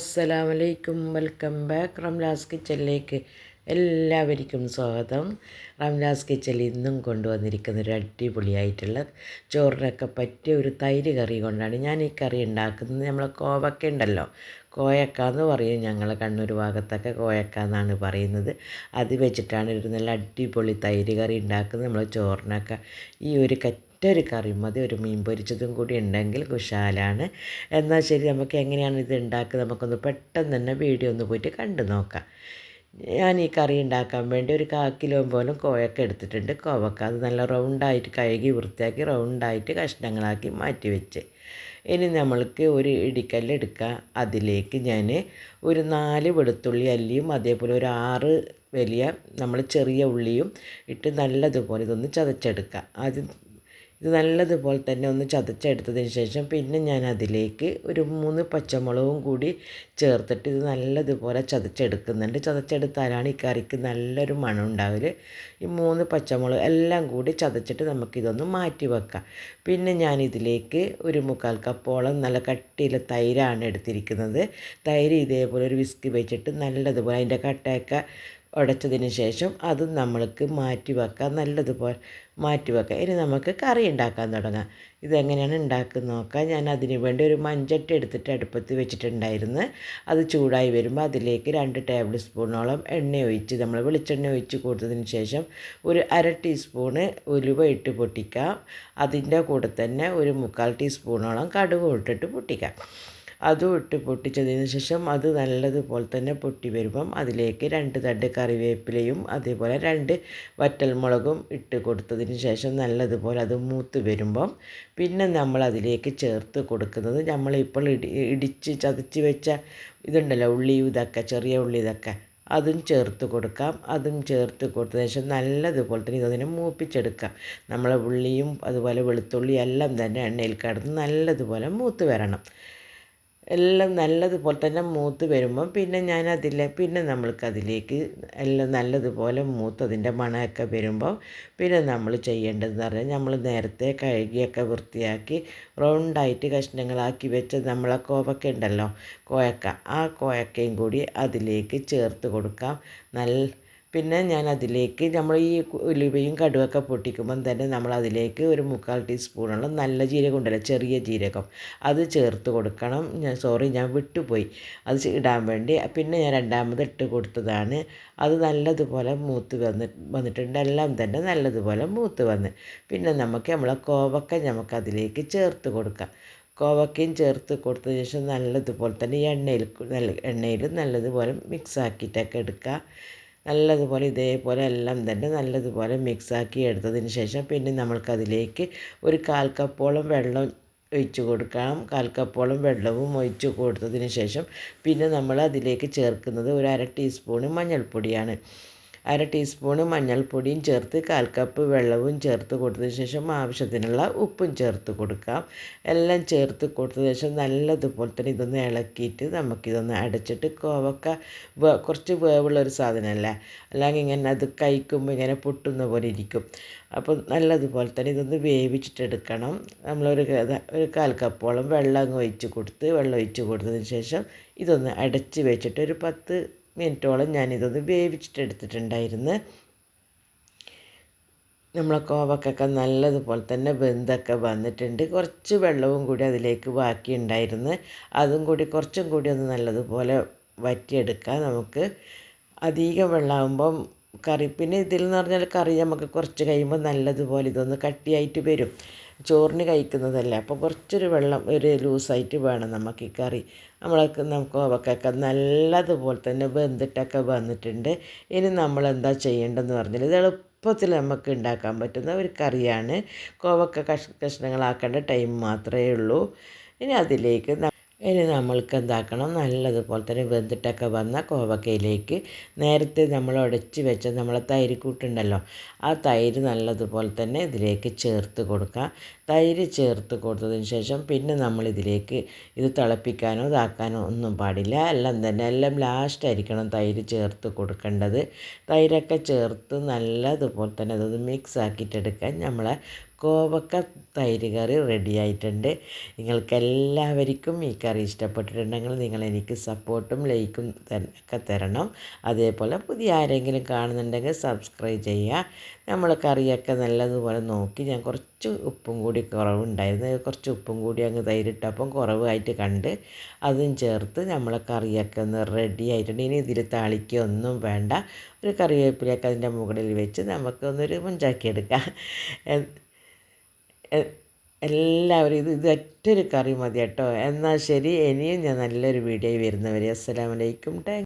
അസ്സലാമലൈക്കും. Welcome back. Ramla's കിച്ചണിലേക്ക് എല്ലാവർക്കും സ്വാഗതം. റംലാസ് കിച്ചണിൽ ഇന്നും കൊണ്ടുവന്നിരിക്കുന്ന ഒരു അടിപൊളിയായിട്ടുള്ള ചോറിനൊക്കെ പറ്റിയ ഒരു തൈര് കറി കൊണ്ടാണ് ഞാൻ ഈ കറി ഉണ്ടാക്കുന്നത്. നമ്മൾ കോവക്ക ഉണ്ടല്ലോ കോയക്ക എന്ന് പറയും ഞങ്ങൾ കണ്ണൂർ ഭാഗത്തൊക്കെ കോയക്ക എന്നാണ് പറയുന്നത്. അത് വെച്ചിട്ടാണ് ഒരു നല്ല അടിപൊളി തൈര് കറി ഉണ്ടാക്കുന്നത്. നമ്മൾ ചോറിനൊക്കെ ഈ ഒരു കറ്റ ഒരു കറി മതി. ഒരു മീൻ പൊരിച്ചതും കൂടി ഉണ്ടെങ്കിൽ കുശാലാണ്. എന്നാൽ ശരി നമുക്ക് എങ്ങനെയാണ് ഇത് ഉണ്ടാക്കുക? നമുക്കൊന്ന് പെട്ടെന്ന് തന്നെ വീഡിയോ ഒന്ന് പോയിട്ട് കണ്ടു നോക്കാം. ഞാൻ ഈ കറി ഉണ്ടാക്കാൻ വേണ്ടി ഒരു കാ കിലോ പോലും കോവക്ക എടുത്തിട്ടുണ്ട്. കോവക്ക അത് നല്ല റൗണ്ടായിട്ട് കഴുകി വൃത്തിയാക്കി റൗണ്ടായിട്ട് കഷ്ണങ്ങളാക്കി മാറ്റി വെച്ച്. ഇനി നമ്മൾക്ക് ഒരു ഇടിക്കല്ല് എടുക്കുക അതിലേക്ക് ഞാൻ ഒരു നാല് വെളുത്തുള്ളി അല്ലിയും അതേപോലെ ഒരു ആറ് വലിയ നമ്മൾ ചെറിയ ഉള്ളിയും ഇട്ട് നല്ലതുപോലെ ഇതൊന്ന് ചതച്ചെടുക്കുക ആദ്യം ഇത് നല്ലതുപോലെ തന്നെ ഒന്ന് ചതച്ചെടുത്തതിന് ശേഷം പിന്നെ ഞാൻ അതിലേക്ക് ഒരു മൂന്ന് പച്ചമുളകും കൂടി ചേർത്തിട്ട് ഇത് നല്ലതുപോലെ ചതച്ചെടുക്കുന്നുണ്ട്. ചതച്ചെടുത്താലാണ് ഈ കറിക്ക് നല്ലൊരു മണം ഉണ്ടാവൽ. ഈ മൂന്ന് പച്ചമുളക് എല്ലാം കൂടി ചതച്ചിട്ട് നമുക്കിതൊന്ന് മാറ്റി വെക്കാം. പിന്നെ ഞാൻ ഇതിലേക്ക് ഒരു മുക്കാൽ കപ്പോളം നല്ല കട്ടിയിൽ തൈരാണ് എടുത്തിരിക്കുന്നത്. തൈര് ഇതേപോലെ ഒരു വിസ്ക് വെച്ചിട്ട് നല്ലതുപോലെ അതിന്റെ കട്ടയൊക്കെ ഉടച്ചതിന് ശേഷം അത് നമ്മൾക്ക് മാറ്റി വെക്കാം നല്ലതുപോലെ മാറ്റി വെക്കാം. ഇനി നമുക്ക് കറി ഉണ്ടാക്കാൻ തുടങ്ങാം. ഇതെങ്ങനെയാണ് ഉണ്ടാക്കുന്നത് നോക്കാം. ഞാൻ അതിന് വേണ്ടി ഒരു മഞ്ചട്ടി എടുത്തിട്ട് അടുപ്പത്ത് വെച്ചിട്ടുണ്ടായിരുന്നു. അത് ചൂടായി വരുമ്പോൾ അതിലേക്ക് രണ്ട് ടേബിൾ സ്പൂണോളം എണ്ണ ഒഴിച്ച് നമ്മൾ വെളിച്ചെണ്ണ ഒഴിച്ച് കൊടുത്തതിന് ശേഷം ഒരു അര ടീസ്പൂണ് ഉലുവ ഇട്ട് പൊട്ടിക്കാം. അതിന്റെ കൂടെ തന്നെ ഒരു മുക്കാൽ ടീസ്പൂണോളം കടുക് ഇട്ടിട്ട് പൊട്ടിക്കാം. അതും ഇട്ട് പൊട്ടിച്ചതിന് ശേഷം അത് നല്ലതുപോലെ തന്നെ പൊട്ടി വരുമ്പം അതിലേക്ക് രണ്ട് തണ്ട് കറിവേപ്പിലയും അതേപോലെ രണ്ട് വറ്റൽമുളകും ഇട്ട് കൊടുത്തതിന് ശേഷം നല്ലതുപോലെ അത് മൂത്ത് വരുമ്പം പിന്നെ നമ്മൾ അതിലേക്ക് ചേർത്ത് കൊടുക്കുന്നത് നമ്മളിപ്പോൾ ഇടി ഇടിച്ച് ചതച്ച് വെച്ച ഇതുണ്ടല്ലോ ഉള്ളി ഇതൊക്കെ ചെറിയ ഉള്ളി ഇതൊക്കെ അതും ചേർത്ത് കൊടുക്കാം. അതും ചേർത്ത് കൊടുത്തതിന് ശേഷം നല്ലതുപോലെ തന്നെ ഇതതിനെ മൂപ്പിച്ചെടുക്കാം. നമ്മളെ ഉള്ളിയും അതുപോലെ വെളുത്തുള്ളിയും എല്ലാം തന്നെ എണ്ണയിൽ കിടന്ന് നല്ലതുപോലെ മൂത്ത് വരണം. എല്ലാം നല്ലതുപോലെ തന്നെ മൂത്ത് വരുമ്പം പിന്നെ ഞാൻ അതിലെ പിന്നെ നമ്മൾക്കതിലേക്ക് എല്ലാം നല്ലതുപോലെ മൂത്ത് അതിന്റെ മണമൊക്കെ വരുമ്പോൾ പിന്നെ നമ്മൾ ചെയ്യേണ്ടതെന്ന് പറഞ്ഞാൽ നമ്മൾ നേരത്തെ കഴുകിയൊക്കെ വൃത്തിയാക്കി റൗണ്ടായിട്ട് കഷ്ണങ്ങളാക്കി വെച്ച നമ്മളെ കോവക്ക ഉണ്ടല്ലോ കോയക്ക ആ കോയക്കയും കൂടി അതിലേക്ക് ചേർത്ത് കൊടുക്കാം. നല്ല പിന്നെ ഞാൻ അതിലേക്ക് നമ്മൾ ഈ ഉലുവയും കടുവൊക്കെ പൊട്ടിക്കുമ്പം തന്നെ നമ്മൾ അതിലേക്ക് ഒരു മുക്കാൽ ടീസ്പൂണോളം നല്ല ജീരകം ഉണ്ടല്ലോ ചെറിയ ജീരകം. അത് ചേർത്ത് കൊടുക്കണം. ഞാൻ സോറി ഞാൻ വിട്ടുപോയി. അത് ഇടാൻ വേണ്ടി. പിന്നെ ഞാൻ രണ്ടാമത് ഇട്ട് കൊടുത്തതാണ്. അത് നല്ലതുപോലെ മൂത്ത് വന്ന് വന്നിട്ടുണ്ട്. എല്ലാം തന്നെ നല്ലതുപോലെ മൂത്ത് വന്ന്. പിന്നെ നമുക്ക് നമ്മളെ കോവക്ക നമുക്ക് അതിലേക്ക് ചേർത്ത് കൊടുക്കാം. കോവക്കയും ചേർത്ത് കൊടുത്തതിന് ശേഷം നല്ലതുപോലെ തന്നെ ഈ എണ്ണയിൽ നല്ല എണ്ണയിൽ നല്ലതുപോലെ മിക്സ് ആക്കിയിട്ടൊക്കെ എടുക്കുക നല്ലതുപോലെ ഇതേപോലെ എല്ലാം തന്നെ നല്ലതുപോലെ മിക്സാക്കി എടുത്തതിന് ശേഷം പിന്നെ നമ്മൾക്കതിലേക്ക് ഒരു കാൽ കപ്പോളം വെള്ളം ഒഴിച്ച് കൊടുക്കാം കാൽ വെള്ളവും ഒഴിച്ച് കൊടുത്തതിന് ശേഷം പിന്നെ നമ്മൾ അതിലേക്ക് ചേർക്കുന്നത് ഒരു അര ടീസ്പൂണ് മഞ്ഞൾപ്പൊടിയാണ്. അര ടീസ്പൂണ് മഞ്ഞൾപ്പൊടിയും ചേർത്ത് കാൽ കപ്പ് വെള്ളവും ചേർത്ത് കൊടുത്തതിന് ശേഷം ആവശ്യത്തിനുള്ള ഉപ്പും ചേർത്ത് കൊടുക്കാം. എല്ലാം ചേർത്ത് കൊടുത്തതിന് ശേഷം നല്ലതുപോലെ തന്നെ ഇതൊന്ന് ഇളക്കിയിട്ട് നമുക്കിതൊന്ന് അടച്ചിട്ട് കോവക്ക കുറച്ച് വേവുള്ളൊരു സാധനമല്ലേ? അല്ലെങ്കിൽ ഇങ്ങനെ അത് കഴിക്കുമ്പോൾ ഇങ്ങനെ പൊട്ടുന്ന പോലെ ഇരിക്കും. അപ്പോൾ നല്ലതുപോലെ തന്നെ ഇതൊന്ന് വേവിച്ചിട്ടെടുക്കണം നമ്മളൊരു ഒരു കാൽ കപ്പോളം വെള്ളം ഒഴിച്ച് കൊടുത്ത് വെള്ളം ഒഴിച്ച് കൊടുത്തതിന് ശേഷം ഇതൊന്ന് അടച്ച് വെച്ചിട്ട് ഒരു പത്ത് മിനിറ്റോളം ഞാനിതൊന്ന് വേവിച്ചിട്ടെടുത്തിട്ടുണ്ടായിരുന്നു. നമ്മളെ കോവക്കൊക്കെ നല്ലതുപോലെ തന്നെ വെന്തൊക്കെ വന്നിട്ടുണ്ട്. കുറച്ച് വെള്ളവും കൂടി അതിലേക്ക് ബാക്കിയുണ്ടായിരുന്നു. അതും കൂടി കുറച്ചും കൂടി ഒന്ന് നല്ലതുപോലെ വറ്റിയെടുക്കാം നമുക്ക്. അധികം വെള്ളമാകുമ്പം കറി പിന്നെ ഇതിൽ എന്ന് പറഞ്ഞാൽ കറി നമുക്ക് കുറച്ച് കഴിയുമ്പോൾ നല്ലതുപോലെ ഇതൊന്ന് കട്ടിയായിട്ട് വരും. ചോറിന് കഴിക്കുന്നതല്ലേ. അപ്പോൾ കുറച്ചൊരു വെള്ളം ഒരു ലൂസായിട്ട് വേണം നമുക്ക് ഈ കറി. നമ്മളൊക്കെ നമുക്ക് അവക്കൊക്കെ നല്ലതുപോലെ തന്നെ വെന്തിട്ടൊക്കെ വന്നിട്ടുണ്ട്. ഇനി നമ്മൾ എന്താ ചെയ്യേണ്ടതെന്ന് പറഞ്ഞാൽ ഇത് എളുപ്പത്തിൽ നമുക്ക് ഉണ്ടാക്കാൻ പറ്റുന്ന ഒരു കറിയാണ്. കോവക്ക കഷ് കഷ്ണങ്ങളാക്കേണ്ട ടൈം മാത്രമേ ഉള്ളൂ. ഇനി അതിലേക്ക് ഇനി നമ്മൾക്ക് എന്താക്കണം? നല്ലതുപോലെ തന്നെ വെന്തിട്ടൊക്കെ വന്ന കോവക്കയിലേക്ക് നേരത്തെ നമ്മൾ ഉടച്ച് വെച്ച നമ്മളെ തൈര് കൂട്ടുണ്ടല്ലോ ആ തൈര് നല്ലതുപോലെ തന്നെ ഇതിലേക്ക് ചേർത്ത് കൊടുക്കുക. തൈര് ചേർത്ത് കൊടുത്തതിന് ശേഷം പിന്നെ നമ്മൾ ഇതിലേക്ക് ഇത് തിളപ്പിക്കാനോ ഇതാക്കാനോ ഒന്നും പാടില്ല. എല്ലാം തന്നെ എല്ലാം ലാസ്റ്റ് ആയിരിക്കണം തൈര് ചേർത്ത് കൊടുക്കേണ്ടത്. തൈരൊക്കെ ചേർത്ത് നല്ലതുപോലെ തന്നെ അതൊന്ന് മിക്സ് ആക്കിയിട്ടെടുക്കാൻ നമ്മളെ കോവക്ക തൈര് കറി റെഡി ആയിട്ടുണ്ട്. നിങ്ങൾക്ക് എല്ലാവർക്കും ഈ കറി ഇഷ്ടപ്പെട്ടിട്ടുണ്ടെങ്കിൽ നിങ്ങൾ എനിക്ക് സപ്പോർട്ടും ലൈക്കും ഒക്കെ തരണം. അതേപോലെ പുതിയ ആരെങ്കിലും കാണുന്നുണ്ടെങ്കിൽ സബ്സ്ക്രൈബ് ചെയ്യുക. നമ്മൾ കറിയൊക്കെ നല്ലതുപോലെ നോക്കി ഞാൻ കുറച്ച് ഉപ്പും കൂടി കുറവുണ്ടായിരുന്നു. കുറച്ച് ഉപ്പും കൂടി അങ്ങ് തൈരിട്ടപ്പം കുറവായിട്ട് കണ്ട് അതും ചേർത്ത് നമ്മൾ കറിയൊക്കെ ഒന്ന് റെഡി ആയിട്ടുണ്ട്. ഇനി ഇതിൽ താളിക്കൊന്നും വേണ്ട. ഒരു കറിവേപ്പിലൊക്കെ അതിന്റെ മുകളിൽ വെച്ച് നമുക്കൊന്നൊരു മുഞ്ചാക്കിയെടുക്കാം. എല്ലാവരും ഇത് ഇത് ഒറ്റൊരു കറി മതി കേട്ടോ. എന്നാൽ ശരി ഇനിയും ഞാൻ നല്ലൊരു വീഡിയോ വരുന്നവരെ അസ്സലാമലൈക്കും താങ്ക്